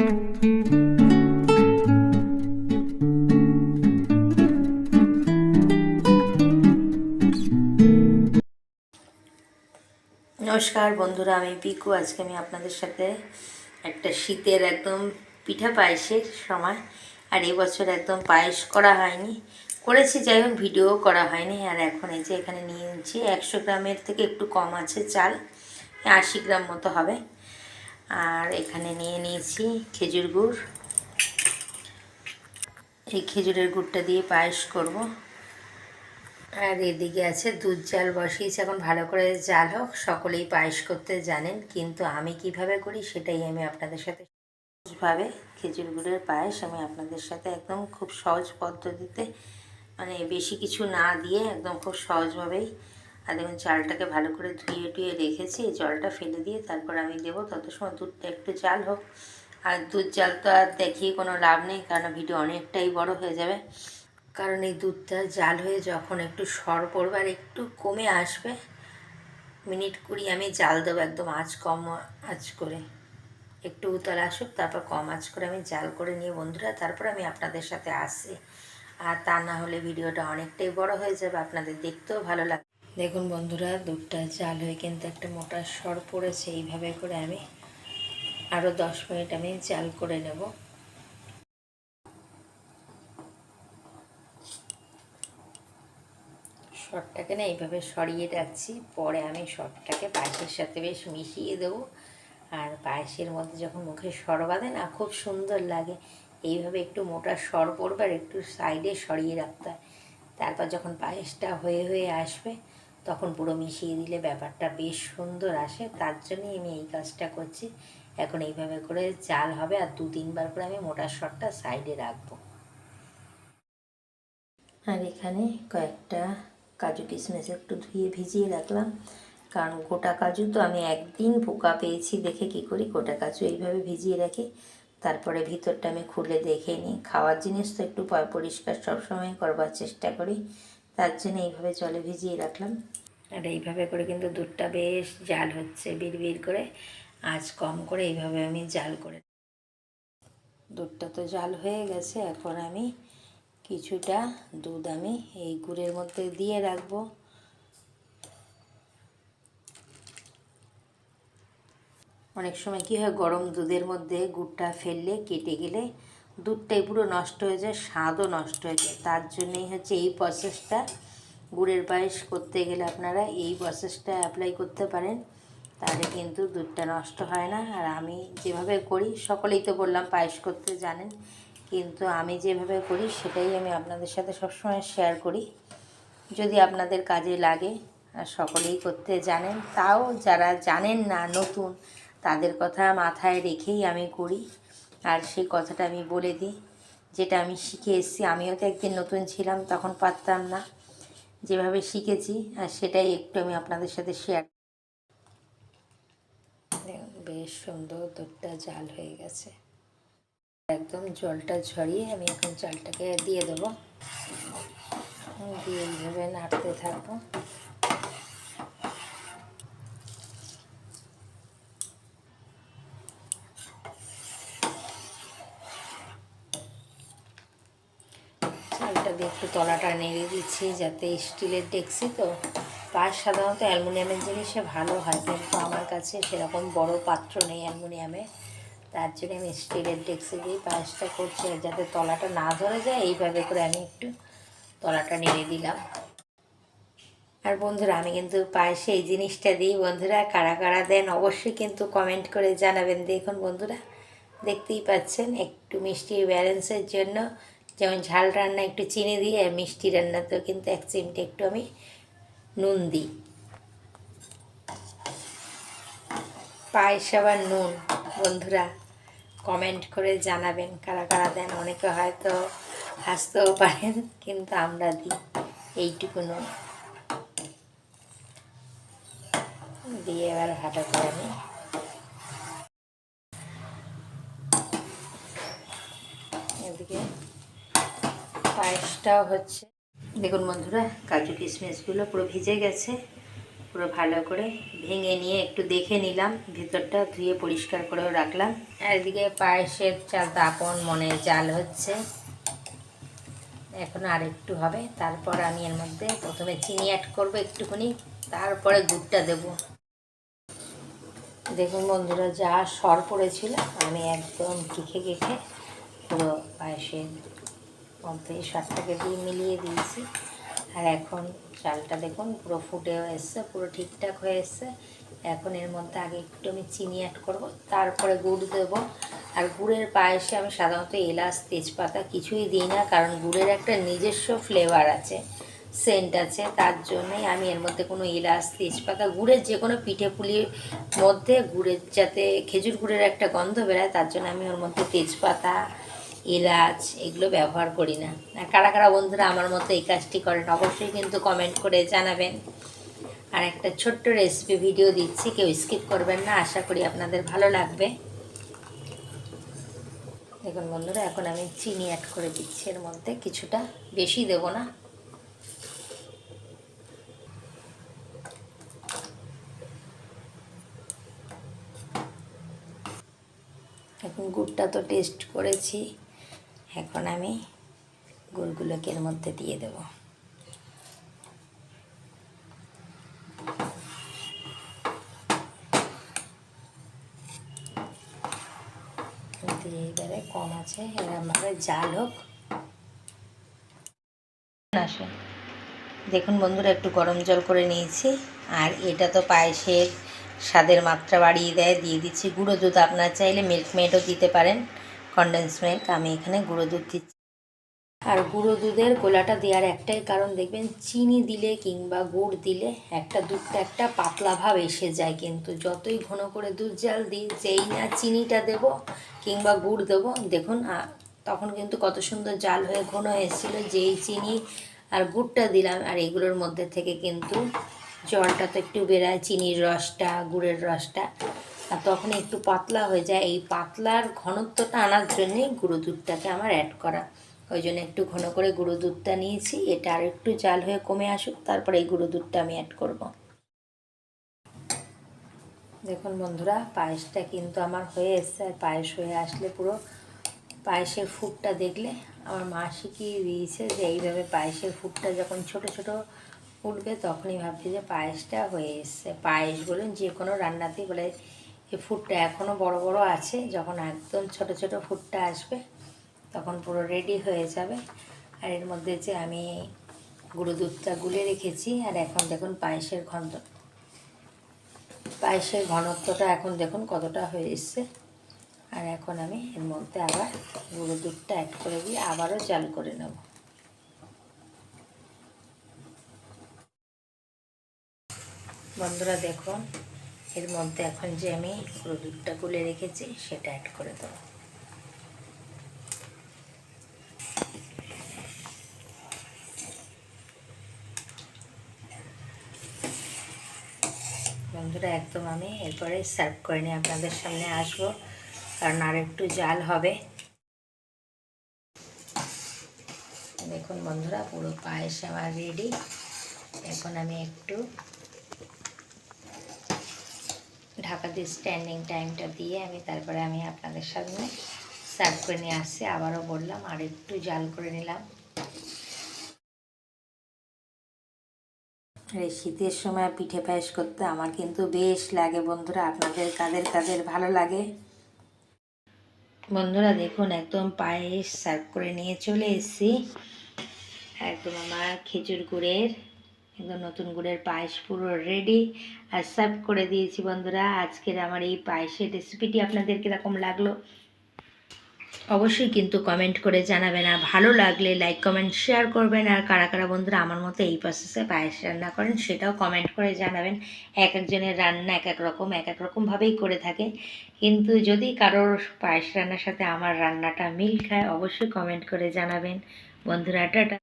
নমস্কার বন্ধুরা, আমি পিকু। আজকে আমি আপনাদের সাথে একটা শীতের একদম পিঠা পায়েসের সময়, আর এবছর একদম পায়েস করা হয়নি। করেছি, যাই হোক ভিডিও করা হয়নি। আর এখন এই যে এখানে নিয়ে নিচ্ছি, একশো গ্রামের থেকে একটু কম আছে চাল আশি গ্রাম মতো হবে। আর এখানে নিয়ে নিয়েছি খেজুর গুড়। এই খেজুরের গুড়টা দিয়ে পায়েস করব। আর এদিকে আছে দুধ জাল বসিয়েছি, এখন ভালো করে জাল হোক, সকলেই পায়েস করতে জানেন, কিন্তু আমি কীভাবে করি সেটাই আমি আপনাদের সাথে সহজভাবে খেজুর গুড়ের পায়েস আমি আপনাদের সাথে একদম খুব সহজ পদ্ধতিতে মানে বেশি কিছু না দিয়ে একদম খুব সহজভাবেই আর দেখুন চালটাকে ভালো করে ধুয়ে টুয়ে রেখেছি, জলটা ফেলে দিয়ে তারপর আমি দেবো। তত সময় দুধটা একটু জাল হোক। আর দুধ জাল তো আর দেখিয়ে কোনো লাভ নেই, কারণ ভিডিও অনেকটাই বড় হয়ে যাবে। কারণ এই দুধটা জাল হয়ে যখন একটু সর পড়বে আর একটু কমে আসবে, মিনিট কুড়ি আমি জাল দেবো একদম আঁচ কম আঁচ করে। একটু উতল আসুক, তারপর কম আঁচ করে আমি জাল করে নিয়ে বন্ধুরা, তারপর আমি আপনাদের সাথে আসি আর তা না হলে ভিডিওটা অনেকটাই বড় হয়ে যাবে, আপনাদের দেখতেও ভালো লাগে দেখুন বন্ধুরা, দুধটা জাল হয়ে কিন্তু একটা মোটা সর পড়েছে, এইভাবে করে আমি আরও দশ মিনিট আমি জাল করে নেব। শটটাকে না এইভাবে সরিয়ে রাখছি, পরে আমি শটটাকে পায়েসের সাথে বেশ মিশিয়ে দেবো। আর পায়েসের মধ্যে যখন মুখে সর বাঁধে না, খুব সুন্দর লাগে। এইভাবে একটু মোটা সর পড়বে আর একটু সাইডে সরিয়ে রাখতে হয়। তারপর যখন পায়েসটা হয়ে হয়ে আসবে তখন পুরো মিশিয়ে দিলে ব্যাপারটা বেশ সুন্দর আসে। তার জন্যই আমি এই কাজটা করছি। এখন এইভাবে করে চাল হবে আর দু তিনবার করে আমি মোটা শটটা সাইডে রাখব। আর এখানে কয়েকটা কাজু কিশমিশ একটু ধুয়ে ভিজিয়ে রাখলাম। কারণ গোটা কাজু তো আমি একদিন পোকা পেয়েছি দেখে কি করি, গোটা কাজু এইভাবে ভিজিয়ে রাখি। তারপরে ভিতরটা আমি খুলে দেখে নিই। খাওয়ার জিনিস তো একটু পরিষ্কার সবসময় করবার চেষ্টা করি। তার জন্য এইভাবে জলে ভিজিয়ে রাখলাম। আর এইভাবে করে কিন্তু দুধটা বেশ জাল হচ্ছে বিড় করে। আজ কম করে এইভাবে আমি জাল করে দুধটা তো জাল হয়ে গেছে, এখন আমি কিছুটা দুধ আমি এই গুড়ের মধ্যে দিয়ে রাখব। অনেক সময় কী হয়, গরম দুধের মধ্যে গুড়টা ফেললে, কেটে গেলে দুধটাই পুরো নষ্ট হয়ে যায়, স্বাদও নষ্ট হয়ে যায়। তার জন্যই হচ্ছে এই প্রসেসটা গুড়ের পায়েস করতে গেলে আপনারা এই প্রসেসটা অ্যাপ্লাই করতে পারেন, তাহলে কিন্তু দুধটা নষ্ট হয় না। আর আমি যেভাবে করি, সকলেই তো বললাম পায়েস করতে জানেন, কিন্তু আমি যেভাবে করি, সেটাই আমি আপনাদের সাথে সবসময় শেয়ার করি। যদি আপনাদের কাজে লাগে, আর সকলেই করতে জানেন, তাও যারা জানেন না নতুন, তাদের কথা মাথায় রেখেই আমি করি। আর সেই কথাটা আমি বলে দিই, যেটা আমি শিখে এসেছি। আমিও তো একদিন নতুন ছিলাম, তখন পারতাম না। যেভাবে শিখেছি, আর সেটাই একটু আমি আপনাদের সাথে শেয়ার বেশ সুন্দর দুধটা জাল হয়ে গেছে। একদম জলটা ঝরিয়ে আমি এখন চালটাকে দিয়ে দেবো। দিয়ে এইভাবে নাড়তে থাকব চালটা দিয়ে একটু তলাটা নেড়ে দিচ্ছি যাতে স্টিলের ডেক্সি তো। পায়েস সাধারণত অ্যালুমিনিয়ামের জিনিসে ভালো হয়, কিন্তু আমার কাছে সেরকম বড় পাত্র নেই অ্যালুমিনিয়ামের তার জন্য আমি স্টিলের ডেক্সি দিয়ে পায়েসটা করছি যাতে তলাটা না ধরে যায়, এইভাবে করে আমি একটু তলাটা নেড়ে দিলাম। আর বন্ধুরা, আমি কিন্তু পায়েসে এই জিনিসটা দিই। বন্ধুরা, কারা কারা দেন অবশ্যই কিন্তু কমেন্ট করে জানাবেন। দেখুন বন্ধুরা, দেখতেই পাচ্ছেন একটু মিষ্টির ব্যালেন্সের জন্য যেমন ঝাল রান্না একটু চিনি দিই আর মিষ্টি রান্নাতেও কিন্তু এক চিমটে একটু আমি নুন দিই। পায়েস আবার নুন। বন্ধুরা কমেন্ট করে জানাবেন কারা কারা দেন। অনেকে হয়তো হাসতেও পারেন, কিন্তু আমরা দিই এইটুকু নুন। দিয়ে এবার ভালো করে আমি এদিকে পায়েসটাও হচ্ছে, দেখুন বন্ধুরা, কাজু কিশমিশগুলো পুরো ভিজে গেছে, পুরো ভালো করে ভেঙে নিয়ে একটু দেখে নিলাম, ভিতরটা ধুয়ে পরিষ্কার করেও রাখলাম। এদিকে পায়েসের চাল দাপন মনে জাল হচ্ছে। এখন আর একটু হবে, তারপর আমি এর মধ্যে প্রথমে চিনি অ্যাড করব একটুখানি, তারপরে গুড়টা দেব। দেখুন বন্ধুরা, যা সর পড়েছিল, আমি একদম কিখে কেখে পুরো পায়েসের মধ্যে সরটাকে দিয়ে মিলিয়ে দিয়েছি। আর এখন চালটা দেখুন, পুরো ফুটেও এসছে, পুরো ঠিকঠাক হয়ে এসছে। এখন এর মধ্যে আগে একটু আমি চিনি অ্যাড করব, তারপরে গুড় দেবো। আর গুড়ের পায়েসে আমি সাধারণত এলাচ, তেজপাতা কিছুই দিই না, কারণ গুড়ের একটা নিজস্ব ফ্লেভার আছে সেন্ট আছে। তার জন্যই আমি এর মধ্যে কোনো এলাচ, তেজপাতা, গুড়ের যে কোনো পিঠে পুলির মধ্যে গুড়ের, যাতে খেজুর গুড়ের একটা গন্ধ বেরোয়, তার জন্য আমি ওর মধ্যে তেজপাতা এলাচ এগুলো ব্যবহার করি না। কারা কারা বন্ধুরা আমার মতো এই কাজটি করেন, অবশ্যই কিন্তু কমেন্ট করে জানাবেন। আর একটা ছোট্ট রেসিপি ভিডিও দিচ্ছি, কেউ স্কিপ করবেন না, আশা করি আপনাদের ভালো লাগবে। দেখুন বন্ধুরা, এখন আমি চিনি অ্যাড করে দিচ্ছি, এর মধ্যে কিছুটা বেশি দেব না। এখন গুড়টা তো টেস্ট করেছি। এখন আমি গুড়গুলোকে এর মধ্যে দিয়ে দেব। এবারে কম আছে এরমভাবে জাল হোক। আসে দেখুন বন্ধুরা, একটু গরম জল করে নিয়েছি। আর এটা তো পায়েসের স্বাদের মাত্রা বাড়িয়ে দেয়, দিয়ে দিচ্ছি গুঁড়ো। দুধ আপনার চাইলে মিল্ক মেডও দিতে পারেন। কনডেন্স মিল্ক আমি এখানে গুঁড়ো দুধ দিচ্ছি। আর গুঁড়ো দুধের গোলাটা দেওয়ার একটাই কারণ, দেখবেন চিনি দিলে কিংবা গুড় দিলে একটা দুধটা একটা পাতলা ভাব এসে যায় কিন্তু যতই ঘন করে দুধ জাল দিই, যেই না চিনিটা দেব কিংবা গুড় দেব, দেখুন তখন কিন্তু কত সুন্দর জাল হয়ে ঘন এসেছিল। যেই চিনি আর গুড়টা দিলাম, আর এগুলোর মধ্যে থেকে কিন্তু জলটা তো একটু বেরায়, চিনির রসটা, গুড়ের রসটা। আর তখন একটু পাতলা হয়ে যায়। এই পাতলার ঘনত্বটা আনার জন্যেই গুঁড়ো দুধটাকে আমার অ্যাড করা। ওই জন্য একটু ঘন করে গুঁড়ো দুধটা নিয়েছি। এটা আর একটু জাল হয়ে কমে আসুক, তারপরে এই গুঁড়ো দুধটা আমি অ্যাড করব। দেখুন বন্ধুরা, পায়েসটা কিন্তু আমার হয়ে এসছে। আর পায়েস হয়ে আসলে পুরো পায়েসের ফুটটা দেখলে আমার মা শিখিয়ে দিয়েছে যে এইভাবে পায়েসের ফুটটা যখন ছোট ছোট উঠবে তখনই ভাবছি যে পায়েসটা হয়ে এসছে। পায়েস বলুন যে কোনো রান্নাতেই বলে এই ফুটটা এখনও বড় বড় আছে, যখন একদম ছোট ছোট ফুটটা আসবে, তখন পুরো রেডি হয়ে যাবে। আর এর মধ্যে যে আমি গুঁড়ো দুধটা গুলে রেখেছি, আর এখন দেখুন পায়েসের ঘন পায়েসের ঘনত্বটা এখন দেখুন কতটা হয়ে এসছে। আর এখন আমি এর মধ্যে আবার গুঁড়ো দুধটা অ্যাড করে দিয়ে আবারও জাল করে নেব। বন্ধুরা দেখুন এর মধ্যে এখন যে আমি পুরো দুধটা গুলে রেখেছি, সেটা অ্যাড করে দেবো। বন্ধুরা, একদম আমি এরপরে সার্ভ করে নিয়ে আপনাদের সামনে আসব, কারণ আর একটু জাল হবে। দেখুন বন্ধুরা, পুরো পায়েস আমার রেডি এখন আমি একটু ঢাকা দিয়ে স্ট্যান্ডিং টাইমটা দিয়ে আমি তারপরে আমি আপনাদের সামনে সার্ভ করে নিয়ে আসছি। আবারও বললাম, আর একটু জাল করে নিলাম। এই শীতের সময় পিঠে পায়েস করতে আমার কিন্তু বেশ লাগে বন্ধুরা, আপনাদের, কাদের কাদের ভালো লাগে? বন্ধুরা দেখুন, একদম পায়েস সার্ভ করে নিয়ে চলে এসেছি। একদম আমার খেজুর গুড়ের একদম নতুন গুড়ের পায়েস পুরো রেডি আর সার্ভ করে দিয়েছি বন্ধুরা। আজকের আমার এই পায়েসের রেসিপিটি আপনাদের কীরকম লাগল অবশ্যই কিন্তু কমেন্ট করে জানাবেন আর ভালো লাগলে লাইক কমেন্ট শেয়ার করবেন। আর কারা কারা বন্ধুরা আমার মতো এই প্রসেসে পায়েস রান্না করেন সেটাও কমেন্ট করে জানাবেন। এক একজনের রান্না এক এক রকম, এক এক রকমভাবেই করে থাকে কিন্তু যদি কারোর পায়েস রান্নার সাথে আমার রান্নাটা মিল খায়, অবশ্যই কমেন্ট করে জানাবেন। বন্ধুরা, টাটা।